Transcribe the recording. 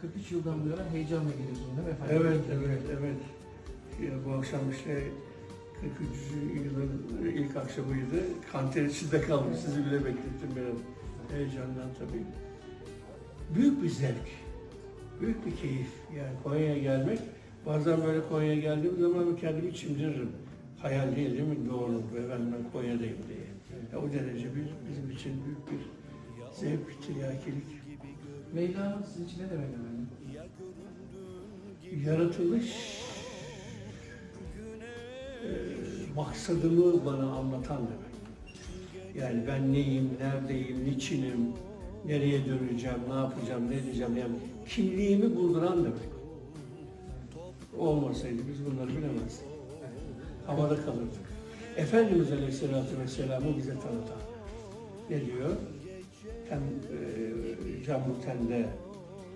43 yıldan bu yana heyecanla geliyorsun değil mi efendim? Evet, evet, evet. Ya, bu akşam işte 43. yılın ilk akşamıydı. Kanter içinde kalmış. Sizi bile beklettim benim heyecandan tabii. Büyük bir zevk. Büyük bir keyif. Yani Konya'ya gelmek. Bazen böyle Konya'ya geldiğim zaman kendimi çimdiririm. Hayal değil değil mi? Doğru. Efendim ben Konya'dayım diye. Ya, o derece bir, bizim için büyük bir zevk, tiryakilik. Leyla Hanım sizin için ne demek efendim? yaratılış e, maksadımı bana anlatan demek. Yani ben neyim, neredeyim, niçinim, nereye döneceğim, ne yapacağım, ne diyeceğim yani kimliğimi bulduran demek. Olmasaydı biz bunları bilemezdik. Havada kalırdık. Efendimiz Aleyhisselatü Vesselam'ı bize tanıtan. Ne diyor? Hem e, Camlı Ten'de